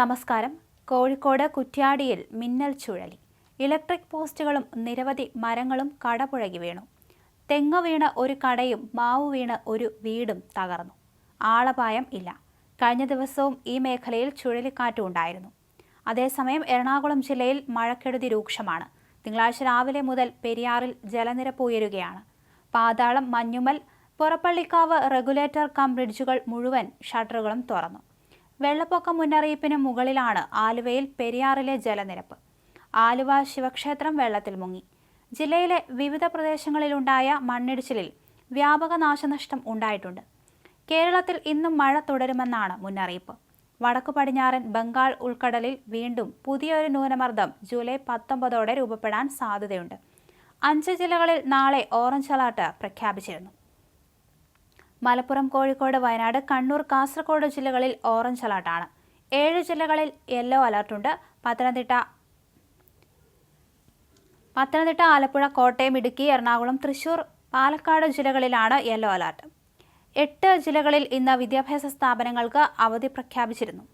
നമസ്കാരം. കോഴിക്കോട് കുറ്റ്യാടിയിൽ മിന്നൽ ചുഴലി. ഇലക്ട്രിക് പോസ്റ്റുകളും നിരവധി മരങ്ങളും കടപുഴകി വീണു. തെങ്ങ് വീണ ഒരു കടയും മാവ് വീണ ഒരു വീടും തകർന്നു. ആളപായം ഇല്ല. കഴിഞ്ഞ ദിവസവും ഈ മേഖലയിൽ ചുഴലിക്കാറ്റും ഉണ്ടായിരുന്നു. അതേസമയം എറണാകുളം ജില്ലയിൽ മഴക്കെടുതി രൂക്ഷമാണ്. തിങ്കളാഴ്ച രാവിലെ മുതൽ പെരിയാറിൽ ജലനിരപ്പ് ഉയരുകയാണ്. പാതാളം മഞ്ഞുമൽ പുറപ്പള്ളിക്കാവ് റെഗുലേറ്റർ കം ബ്രിഡ്ജുകൾ മുഴുവൻ ഷട്ടറുകളും തുറന്നു. വെള്ളപ്പൊക്ക മുന്നറിയിപ്പിന് മുകളിലാണ് ആലുവയിൽ പെരിയാറിലെ ജലനിരപ്പ്. ആലുവ ശിവക്ഷേത്രം വെള്ളത്തിൽ മുങ്ങി. ജില്ലയിലെ വിവിധ പ്രദേശങ്ങളിലുണ്ടായ മണ്ണിടിച്ചിലിൽ വ്യാപക നാശനഷ്ടം ഉണ്ടായിട്ടുണ്ട്. കേരളത്തിൽ ഇന്നും മഴ തുടരുമെന്നാണ് മുന്നറിയിപ്പ്. വടക്കു പടിഞ്ഞാറൻ ബംഗാൾ ഉൾക്കടലിൽ വീണ്ടും പുതിയൊരു ന്യൂനമർദ്ദം ജൂലൈ പത്തൊമ്പതോടെ രൂപപ്പെടാൻ സാധ്യതയുണ്ട്. അഞ്ച് ജില്ലകളിൽ നാളെ ഓറഞ്ച് അലർട്ട് പ്രഖ്യാപിച്ചിരുന്നു. മലപ്പുറം കോഴിക്കോട് വയനാട് കണ്ണൂർ കാസർഗോഡ് ജില്ലകളിൽ ഓറഞ്ച് അലർട്ടാണ്. ഏഴ് ജില്ലകളിൽ യെല്ലോ അലർട്ടുണ്ട്. പത്തനംതിട്ട പത്തനംതിട്ട ആലപ്പുഴ കോട്ടയം ഇടുക്കി എറണാകുളം തൃശൂർ പാലക്കാട് ജില്ലകളിലാണ് യെല്ലോ അലർട്ട്. എട്ട് ജില്ലകളിൽ ഇന്ന് വിദ്യാഭ്യാസ സ്ഥാപനങ്ങൾക്ക് അവധി പ്രഖ്യാപിച്ചിരുന്നു.